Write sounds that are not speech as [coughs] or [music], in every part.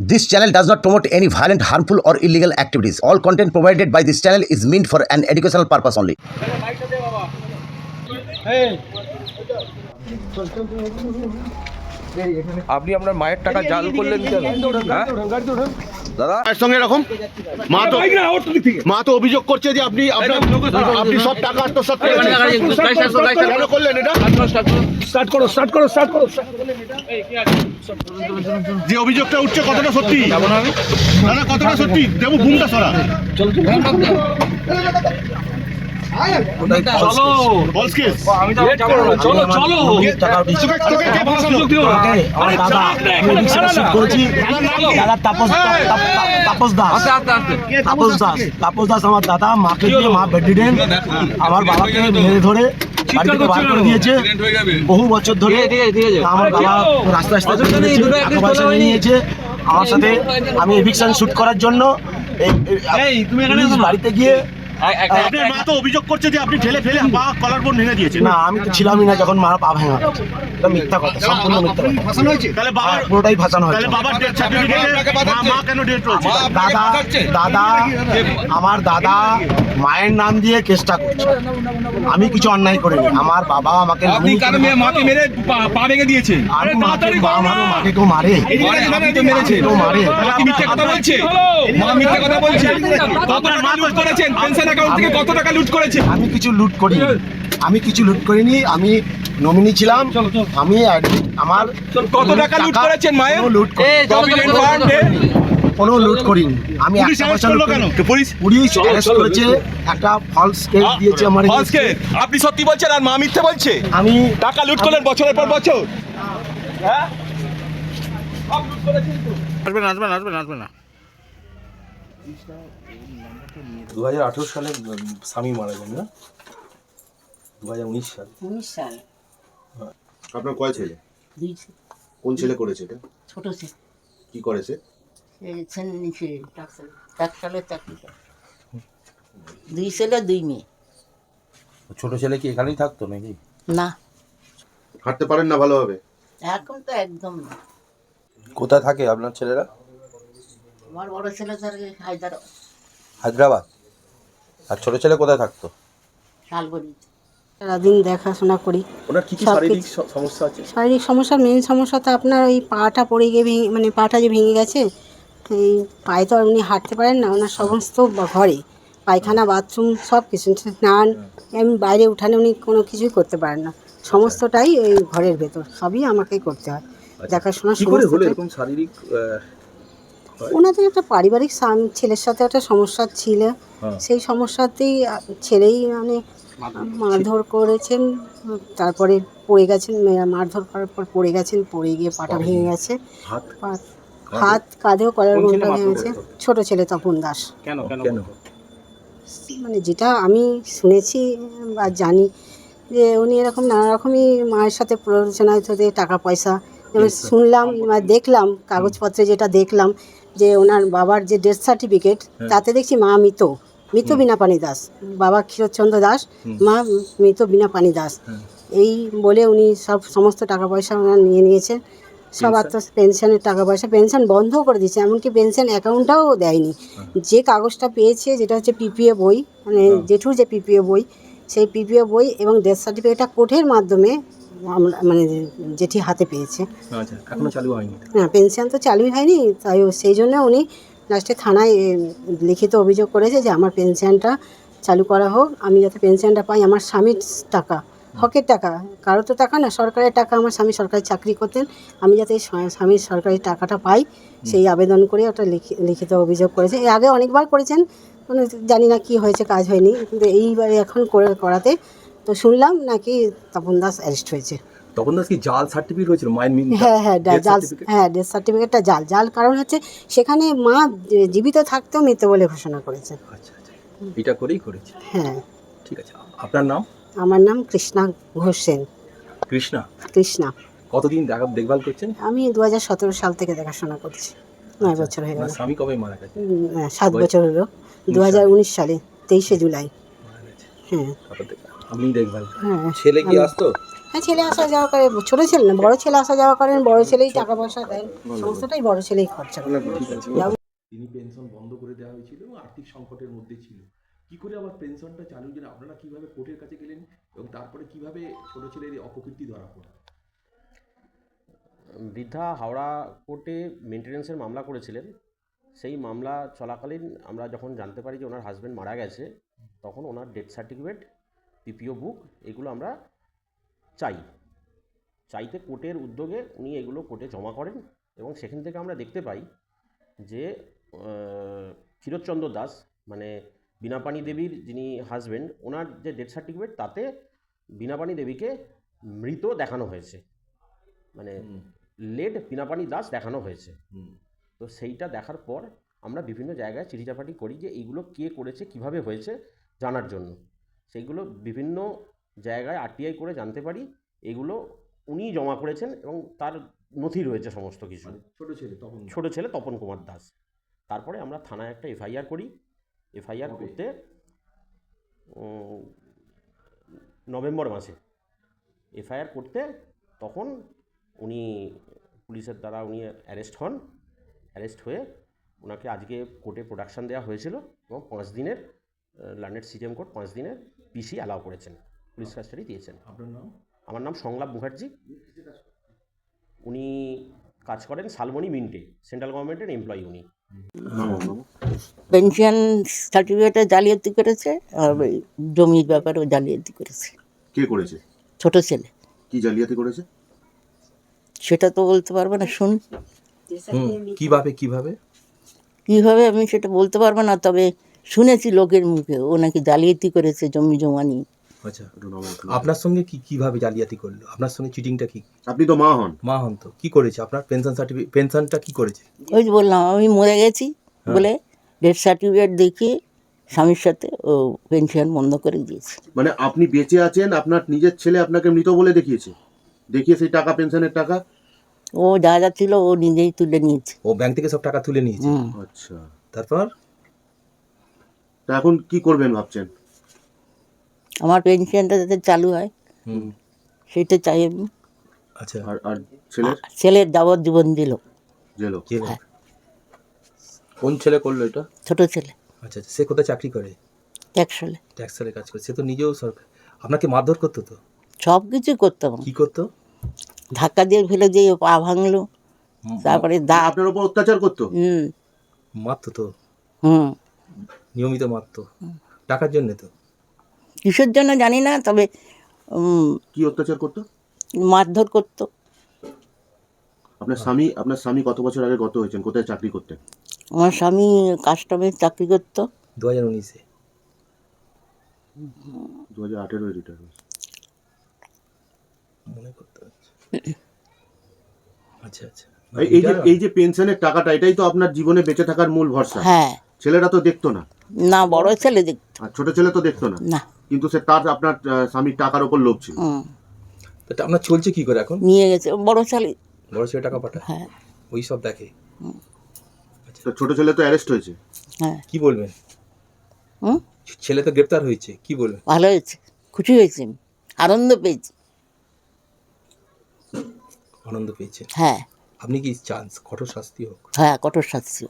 This channel does not promote any violent, harmful, or illegal activities. All content provided by this channel is meant for an educational purpose only. আপনি আপনার মায়ের টাকা জাল করলেন কেন হ্যাঁ? দাদা। সঙ্গে এরকম? মা তো মা তো অভিযোগ করছে যে আপনি আপনি সব টাকা আত্মসাৎ করেছেন। কেন করলেন এটা? স্টার্ট করো স্টার্ট করো স্টার্ট করো। যে অভিযোগটা উঠছে কতটা সত্যি? দাদা কতটা সত্যি? দেবো বুমটা সরা। চলো তাপস তাপ- তাপ- তাপস দাস আস্তে আস্তে আস্তে তাপস দাস তাপস দাস আমার দাদা মাকে দিয়ে মা বেডিডেন আমার বাবাকে মেরে ধরে বাড়ি বার করে দিয়েছে বহু বছর ধরে। আমার বাবা রাস্তা রাস্তা। নিয়েছে আমার সাথে আমি এভিকশন শুট করার জন্য বাড়িতে গিয়ে আপনার মা তো অভিযোগ করছে যে আপনি ঠেলে ফেলে পা কলার বোন ভেঙে দিয়েছেন না আমি তো ছিলামই না যখন মা পা ভাঙা। এটা মিথ্যা কথা সম্পূর্ণ মিথ্যা কথা। তাহলে বাবার আর পুরোটাই ফাঁসানো তাহলে বাবার ডেথ সার্টিফিকেটে মা মা কেন ডেট রয়েছে? দাদা দাদা আমার দাদা মায়ের নাম দিয়ে কেসটা করছে। আমি কিছু অন্যায় করিনি। আমার বাবা আমাকে আপনি কারও মেয়ে? মাকে মেরে পা- ভেঙে দিয়েছেন আমি মাকে মা কেউ মারে। আপনি তো মেরেছেন কেউ মারে। মা কি মিথ্যে কথা বলছে? মা মিথ্যে কথা বলছে। টাকা লুট করেছেন পেনশন অ্যাকাউন্ট থেকে কত টাকা লুট করেছেন আমি কিছু লুট করিনি। আমি কিছু লুট করিনি আমি নমিনি ছিলাম। আমি আমার কত টাকা লুট করেছেন মায়ের? লুট কোনো লুট করিনি। আমি পুলিশ একটা। পুলিশ অ্যারেস্ট করেছে ফলস কেস দিয়েছে আমার আজকে আপনি সত্যি বলছেন আর মা মিথ্যে বলছে? আমি টাকা লুট করলেন বছরের পর বছর? হ্যাঁ? আসবেন আসবেন আসবেন আসবেন না। দু হাজার আঠেরো সালে স্বামী মারা যান না? দু হাজার উনিশ সাল। উনিশ সাল। আপনার কয় ছেলে? দুই কোন ছেলে করেছে এটা? ছোট ছেলে। কি করেছে? সে ছেলে নিচে টাকসালে চাকরি করে। দুই ছেলে দুই মেয়ে। ছোট ছেলে কি এখানেই থাকতো নাকি? না। হাঁটতে পারেন না ভালোভাবে? এখন তো একদম না। কোথায় থাকে আপনার ছেলেরা? আমার বড় ছেলে থাকে হায়দার হায়দ্রাবাদ। আর ছোট ছেলে কোথায় থাকতো? শালবনি। সারাদিন দেখাশোনা করি। ওনার কি কি শারীরিক সমস্যা আছে? শারীরিক সমস্যা মেন সমস্যা তো আপনার ওই পাটা পড়ে গিয়ে ভেঙে মানে পাটা যে ভেঙে গেছে এই পায়ে তো এমনি হাঁটতে পারেন না ওনার সমস্ত ঘরে। পায়খানা বাথরুম সব কিছু স্নান এমনি বাইরে উঠানে উনি কোনো কিছুই করতে পারেন না। সমস্তটাই ওই ঘরের ভেতর। সবই আমাকেই করতে হয়। দেখাশোনা কি করে হলো সমস্তটাই এরকম শারীরিক ওনাদের একটা পারিবারিক ছেলের সাথে একটা সমস্যা ছিল। হ্যাঁ। সেই সমস্যাতেই ছেলেই মানে মারধর করেছেন তারপরে পড়ে গেছেন মেয়েরা মারধর করার পর পড়ে গেছেন পড়ে গিয়ে পাটা ভেঙে গেছে। হাত? পা- হাত কাঁধেও কলার বোনটা ভেঙেছে। ছোট ছেলে তপন দাস। কেন মানে যেটা আমি শুনেছি বা জানি যে উনি এরকম নানা রকমই মায়ের সাথে প্ররোচনায় থেকে টাকা পয়সা। যেমন শুনলাম বা দেখলাম কাগজপত্রে যেটা দেখলাম যে ওনার বাবার যে ডেথ সার্টিফিকেট তাতে দেখছি মা মৃত। মৃত বিনা পানি দাস। বাবা ক্ষীরচন্দ্র দাস মা মৃত বিনা পানি দাস। এই বলে উনি সব সমস্ত টাকা পয়সা ওনার নিয়ে নিয়েছেন সব আত্ম পেনশনের টাকা পয়সা পেনশন বন্ধ করে দিয়েছে। এমনকি পেনশন অ্যাকাউন্টটাও দেয়নি। যে কাগজটা পেয়েছে যেটা হচ্ছে পিপিএ বই মানে জেঠুর যে পিপিএ বই সেই পিপিএ বই এবং ডেথ সার্টিফিকেটটা কোর্টের মাধ্যমে আমরা মানে জেঠি হাতে পেয়েছে। আচ্ছা এখনও চালু হয়নি? না পেনশন তো চালুই হয়নি তাই সেই জন্য উনি লাস্টে থানায় লিখিত অভিযোগ করেছে যে আমার পেনশনটা চালু করা হোক আমি যাতে পেনশনটা পাই আমার স্বামীর টাকা হকের টাকা কারও তো টাকা না সরকারের টাকা আমার স্বামী সরকারি চাকরি করতেন আমি যাতে স্বামীর সরকারি টাকাটা পাই সেই আবেদন করে ওটা লিখি- লিখিত অভিযোগ করেছে। এর আগে অনেকবার করেছেন মানে জানি না কি হয়েছে কাজ হয়নি কিন্তু এইবারে এখন করে করাতে তো শুনলাম নাকি তপন দাস অ্যারেস্ট হয়েছে। তখন দাস কি জাল সার্টিফিকেট হয়েছিল? মায়ের মিন হ্যাঁ হ্যাঁ জাল? হ্যাঁ ডেথ সার্টিফিকেটটা জাল। জাল কারণ হচ্ছে সেখানে মা জীবিত থাকতেও মৃত বলে ঘোষণা করেছে। আচ্ছা আচ্ছা। এটা করেই করেছে? হ্যাঁ। ঠিক আছে। আপনার নাম? আমার নাম কৃষ্ণা ঘোষ সেন। কৃষ্ণা? কৃষ্ণা। কতদিন দেখা দেখভাল করছেন? আমি দু হাজার সতেরো সাল থেকে দেখাশোনা করছি। নয় বছর হয়ে গেল। স্বামী কবে মারা গেছে? সাত বছর হলো। দু হাজার উনিশ সালে তেইশে জুলাই। হ্যাঁ। আপনি দেখভাল। হ্যাঁ। ছেলে কি আসতো? হ্যাঁ ছেলে আসা যাওয়া করে ছোটো ছেলে না বড় ছেলে আসা যাওয়া করেন বড় ছেলেই টাকা পয়সা দেন সমস্তটাই বড় ছেলেই খরচা করেন তিনি পেনশন বন্ধ করে দেওয়া হয়েছিল এবং আর্থিক সংকটের মধ্যে ছিল। কি করে আবার পেনশনটা চালু যে আপনারা কীভাবে কোর্টের কাছে গেলেন এবং তারপরে কীভাবে ছোট ছেলের এই অপকীর্তি ধরা পড়ে? বৃদ্ধা হাওড়া কোর্টে মেনটেন্যান্সের মামলা করেছিলেন। সেই মামলা চলাকালীন আমরা যখন জানতে পারি যে ওনার হাজব্যান্ড মারা গেছে তখন ওনার ডেথ সার্টিফিকেট পিপিও বুক এগুলো আমরা চাই। চাইতে কোর্টের উদ্যোগে উনি এগুলো কোর্টে জমা করেন এবং সেখান থেকে আমরা দেখতে পাই যে আহ, ক্ষীরোদচন্দ্র দাস মানে বীণাপাণি দেবীর যিনি হাজব্যান্ড ওনার যে ডেথ সার্টিফিকেট তাতে বীণাপাণি দেবীকে মৃত দেখানো হয়েছে। মানে লেড পিনাপানি দাস দেখানো হয়েছে। তো সেইটা দেখার পর আমরা বিভিন্ন জায়গায় চিঠিচাপাটি করি যে এইগুলো কে করেছে কীভাবে হয়েছে জানার জন্য। সেইগুলো বিভিন্ন জায়গায় আরটিআই করে জানতে পারি। এগুলো উনি জমা করেছেন এবং তার নথি রয়েছে সমস্ত কিছু। মানে ছোট ছেলে তখন ছোট ছেলে তপন কুমার দাস। তারপরে আমরা থানায় একটা এফআইআর করি। এফআইআর? করতে নভেম্বর মাসে। এফআইআর করতে তখন উনি পুলিশের দ্বারা উনি অ্যারেস্ট হন। অ্যারেস্ট হয়ে ওনাকে আজকে কোর্টে প্রোডাকশান দেওয়া হয়েছিল এবং পাঁচ দিনের লার্নেড সিজিএম কোর্ট পাঁচ দিনের পিসি অ্যালাউ করেছেন পুলিশ কাস্টাডি দিয়েছেন। আপনার নাম? আমার নাম সংলাপ মুখার্জি। উনি কাজ করেন শালমণি মিন্টে সেন্ট্রাল গভর্নমেন্টের এমপ্লয়ি উনি। পেনশন সার্টিফিকেটে জালিয়াতি করেছে আর ওই জমির ব্যাপারেও জালিয়াতি করেছে। কে করেছে? ছোট ছেলে। কি জালিয়াতি করেছে? সেটা তো বলতে পারব না শুন কীভাবে কীভাবে? কীভাবে আমি সেটা বলতে পারব না তবে শুনেছি লোকের মুখে ও নাকি জালিয়াতি করেছে জমি জমা নিয়ে আচ্ছা আপনার সঙ্গে কি কীভাবে জালিয়াতি করল? আপনার সঙ্গে চিটিংটা কি? আপনি তো মা হন। মা হন তো কি করেছে? আপনার পেনশন সার্টিফিকেট পেনশনটা কি করেছে? ওই যে বললাম আমি মরে গেছি বলে ডেথ সার্টিফিকেট দেখিয়ে স্বামীর সাথে ও পেনশন বন্ধ করে দিয়েছে। মানে আপনি বেঁচে আছেন আপনার নিজের ছেলে আপনাকে মৃত বলে দেখিয়েছে। দেখিয়ে সেই টাকা পেনশনের টাকা? ও যা যা ছিল ও নিজেই তুলে নিয়েছে। ও ব্যাংক থেকে সব টাকা তুলে নিয়েছে? আচ্ছা। তারপর? তা এখন কি করবেন ভাবছেন? আমার পেনশনটা যাতে চালু হয় হুম। সেটা চাই আমি। আচ্ছা। আর আর ছেলের? ছেলের যাবজ্জীবন দিল। জেলো কে? কোন ছেলে করল এটা? ছোট ছেলে। আচ্ছা আচ্ছা। সে কোথায় চাকরি করে? ট্যাক্সলে। ট্যাক্সালে কাজ করে। সে তো নিজেও সরকার। আপনাকে মারধর করতো তো? সব কিছু করতাম কি করতো? ধাক্কা দিয়ে ফেলে দিয়ে পা ভাঙলো। তারপরে দা আপনার উপর অত্যাচার করতো? হুম। মারতো তো? হুম। নিয়মিত মারতো। টাকার জন্য তো। কিসের জন্য জানি না তবে কি অত্যাচার করতো? মারধর করতো। আপনার স্বামী আপনার স্বামী কত বছর আগে গত হয়েছেন? কোথায় চাকরি করতেন? আমার স্বামী কাস্টমের চাকরি করতো। দু হাজার উনিশে। দু হাজার আঠেরোয় রিটায়ার মনে করতে [coughs] আচ্ছা আচ্ছা। এই যে এই যে পেনশনের টাকাটা এটাই তো আপনার জীবনে বেঁচে থাকার মূল ভরসা। হ্যাঁ। ছেলেরা তো দেখতো না। না বড় ছেলে দেখতো। আর ছোট ছেলে তো দেখতো না। না। কিন্তু সে তার আপনার আহ, স্বামীর টাকার উপর লোভ ছিল। হুম। তা আপনার চলছে কি করে এখন? নিয়ে গেছে। বড় ছেলে। বড় ছেলে টাকা পাঠায়? হ্যাঁ। ওই সব দেখে? তো ছোট ছেলে তো অ্যারেস্ট হয়েছে। হ্যাঁ। কি বলবেন? হুম? ছেলে তো গ্রেপ্তার হয়েছে কি বলবেন? ভালো হয়েছে। খুশি হয়েছি। আমি। আনন্দ পেয়েছি। আনন্দ পেয়েছে? হ্যাঁ। আপনি কি চান কঠোর শাস্তি হোক? হ্যাঁ কঠোর শাস্তি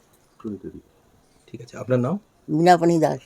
তারিখ। ঠিক আছে আপনার নাম? মিনাপানি দাস।